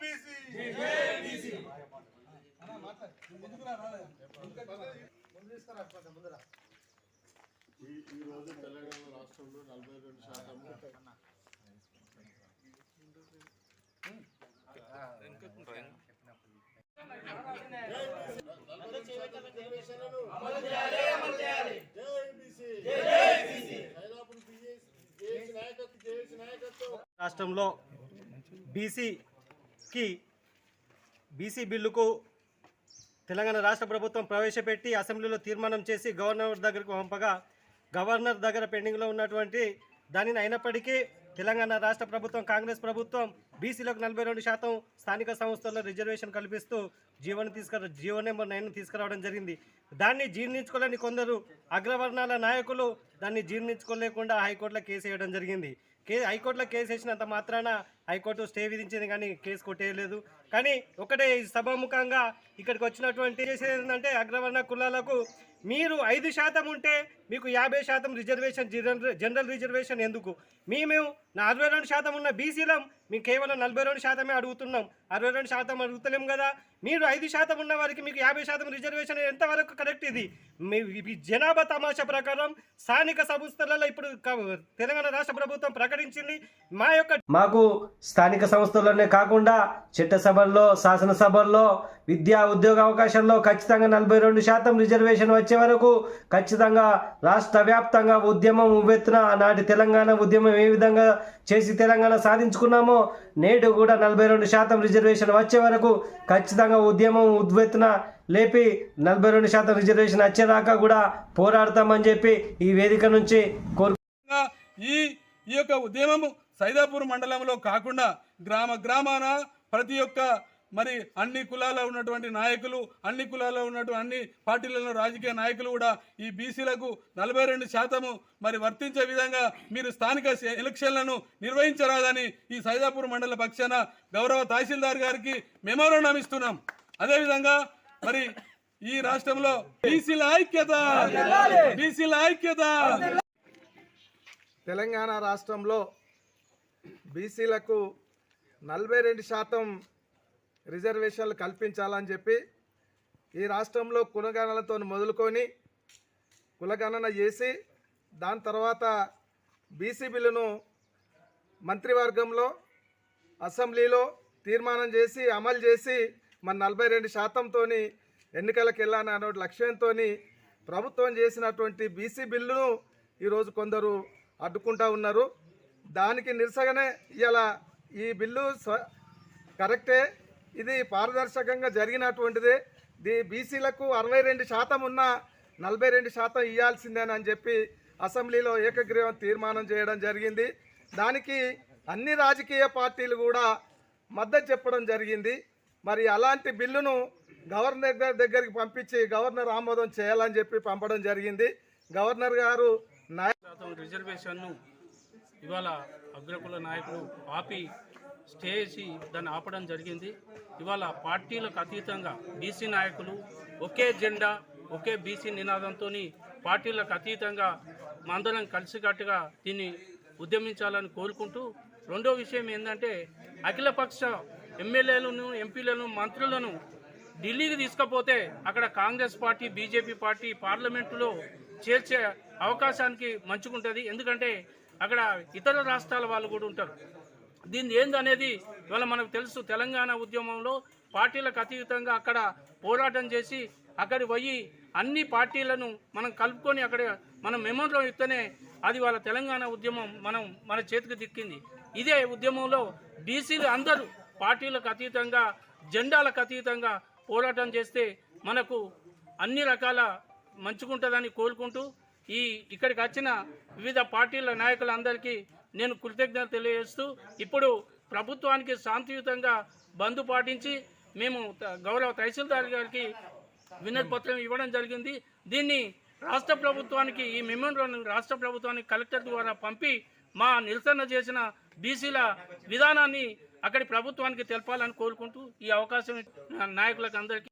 BC. ఈ ఈ రోజు తెలంగాణ రాష్ట్రంలో నలభై రెండు శాతం రాష్ట్రంలో బీసీకి బీసీ బిల్లుకు తెలంగాణ రాష్ట్ర ప్రభుత్వం ప్రవేశపెట్టి అసెంబ్లీలో తీర్మానం చేసి గవర్నర్ దగ్గరకు పంపగా గవర్నర్ దగ్గర పెండింగ్లో ఉన్నటువంటి దానిని అయినప్పటికీ తెలంగాణ రాష్ట్ర ప్రభుత్వం కాంగ్రెస్ ప్రభుత్వం బీసీలకు నలభై రెండు శాతం స్థానిక సంస్థల్లో రిజర్వేషన్ కల్పిస్తూ జీవోని తీసుకురా జీవో నెంబర్ నైన్ తీసుకురావడం జరిగింది. దాన్ని జీర్ణించుకోలేని కొందరు అగ్రవర్ణాల నాయకులు దాన్ని జీర్ణించుకోలేకుండా హైకోర్టులో కేసు వేయడం జరిగింది. కే హైకోర్టులో కేసు వేసినంత మాత్రాన హైకోర్టు స్టే విధించింది కానీ కేసు కొట్టేయలేదు. కానీ ఒకటే సభాముఖంగా ఇక్కడికి వచ్చినటువంటి చేసేది ఏంటంటే అగ్రవర్ణ కులాలకు మీరు ఐదు శాతం ఉంటే మీకు యాభై శాతం రిజర్వేషన్ జనరల్ జనరల్ రిజర్వేషన్ ఎందుకు? మేము అరవై రెండు శాతం ఉన్న బీసీలం మేము కేవలం నలభై రెండు శాతమే అడుగుతున్నాం. అరవై రెండు శాతం అడుగుతలేం కదా? మీరు ఐదు శాతం ఉన్న వారికి మీకు యాభై శాతం రిజర్వేషన్ ఎంతవరకు కరెక్ట్ ఇది? మీ జనాభా తమాషా ప్రకారం స్థానిక సంస్థలలో ఇప్పుడు తెలంగాణ రాష్ట్ర ప్రభుత్వం ప్రకటించింది. మా యొక్క మాకు స్థానిక సంస్థల్లోనే కాకుండా చట్టసభల్లో శాసనసభల్లో విద్యా ఉద్యోగ అవకాశాల్లో ఖచ్చితంగా నలభై రెండు శాతం రిజర్వేషన్ వచ్చే వరకు ఖచ్చితంగా రాష్ట్ర వ్యాప్తంగా ఉద్యమం ఉవ్వెత్తున నాటి తెలంగాణ ఉద్యమం ఏ విధంగా చేసి తెలంగాణ సాధించుకున్నామో నేడు కూడా నలభై రెండు శాతం రిజర్వేషన్ వచ్చే వరకు ఖచ్చితంగా ఉద్యమం ఉద్వెత్తున లేపి నలభై రెండు శాతం రిజర్వేషన్ వచ్చేదాకా కూడా పోరాడతామని చెప్పి ఈ వేదిక నుంచి కోరు ఈ ఈ యొక్క ఉద్యమము సైదాపూర్ మండలంలో కాకుండా గ్రామ గ్రామాన ప్రతి ఒక్క మరి అన్ని కులాల్లో ఉన్నటువంటి నాయకులు అన్ని కులాల్లో ఉన్నటువంటి అన్ని పార్టీలలో రాజకీయ నాయకులు కూడా ఈ బీసీలకు నలభై రెండు శాతము మరి వర్తించే విధంగా మీరు స్థానిక ఎలక్షన్లను నిర్వహించరాదని ఈ సైదాపూర్ మండల పక్షాన గౌరవ తహసీల్దార్ గారికి మెమోరాండం ఇస్తున్నాం. అదేవిధంగా మరి ఈ రాష్ట్రంలో బీసీల ఐక్యత! బీసీల ఐక్యత! తెలంగాణ రాష్ట్రంలో బీసీలకు నలభై రెండు శాతం రిజర్వేషన్లు కల్పించాలని చెప్పి ఈ రాష్ట్రంలో కులగణనలతో మొదలుకొని కులగణన చేసి దాని తర్వాత బీసీ బిల్లును మంత్రివర్గంలో అసెంబ్లీలో తీర్మానం చేసి అమలు చేసి మన నలభై రెండు శాతంతో ఎన్నికలకు వెళ్ళాలని అనే లక్ష్యంతో ప్రభుత్వం చేసినటువంటి బీసీ బిల్లును ఈరోజు కొందరు అడ్డుకుంటా ఉన్నారు. దానికి నిరసగానే ఇలా ఈ బిల్లు కరెక్టే. ఇది పారదర్శకంగా జరిగినటువంటిదే. దీ బీసీలకు అరవై రెండు శాతం ఉన్న నలభై రెండు శాతం ఇవ్వాల్సిందేనని చెప్పి అసెంబ్లీలో ఏకగ్రీవం తీర్మానం చేయడం జరిగింది. దానికి అన్ని రాజకీయ పార్టీలు కూడా మద్దతు చెప్పడం జరిగింది. మరి అలాంటి బిల్లును గవర్నర్ గారి దగ్గరికి పంపించి గవర్నర్ ఆమోదం చేయాలని చెప్పి పంపడం జరిగింది. గవర్నర్ గారు రిజర్వేషన్ను ఇవాళ అగ్రకుల నాయకులు ఆపి స్టే చేసి దాన్ని ఆపడం జరిగింది. ఇవాళ పార్టీలకు అతీతంగా బీసీ నాయకులు ఒకే జెండా ఒకే బీసీ నినాదంతో పార్టీలకు అతీతంగా మందరం కలిసికట్టుగా దీన్ని ఉద్యమించాలని కోరుకుంటూ రెండో విషయం ఏంటంటే అఖిలపక్ష ఎమ్మెల్యేలను ఎంపీలను మంత్రులను ఢిల్లీకి తీసుకపోతే అక్కడ కాంగ్రెస్ పార్టీ బీజేపీ పార్టీ పార్లమెంటులో చేర్చే అవకాశానికి మంచుకుంటుంది. ఎందుకంటే అక్కడ ఇతర రాష్ట్రాల వాళ్ళు కూడా ఉంటారు. దీన్ని ఏందనేది ఇవాళ మనకు తెలుసు. తెలంగాణ ఉద్యమంలో పార్టీలకు అతీతంగా అక్కడ పోరాటం చేసి అక్కడి పోయి అన్ని పార్టీలను మనం కలుపుకొని అక్కడ మనం మెమోలో ఇస్తేనే అది వాళ్ళ తెలంగాణ ఉద్యమం మనం మన చేతికి దిక్కింది. ఇదే ఉద్యమంలో బీసీలు అందరూ పార్టీలకు అతీతంగా జెండాలకు అతీతంగా పోరాటం చేస్తే మనకు అన్ని రకాల మంచుకుంటుందని కోరుకుంటూ ఈ ఇక్కడికి వచ్చిన వివిధ పార్టీల నాయకులందరికీ నేను కృతజ్ఞత తెలియజేస్తూ ఇప్పుడు ప్రభుత్వానికి శాంతియుతంగా బంధు పాటించి మేము త- గౌరవ తహసీల్దార్ గారికి వినతి పత్రం ఇవ్వడం జరిగింది. దీన్ని రాష్ట్ర ప్రభుత్వానికి ఈ మెమోరాండం రాష్ట్ర ప్రభుత్వానికి కలెక్టర్ ద్వారా పంపి మా నిరసన చేసిన బీసీల విధానాన్ని అక్కడి ప్రభుత్వానికి తెలపాలని కోరుకుంటూ ఈ అవకాశం నాయకులకు అందరికీ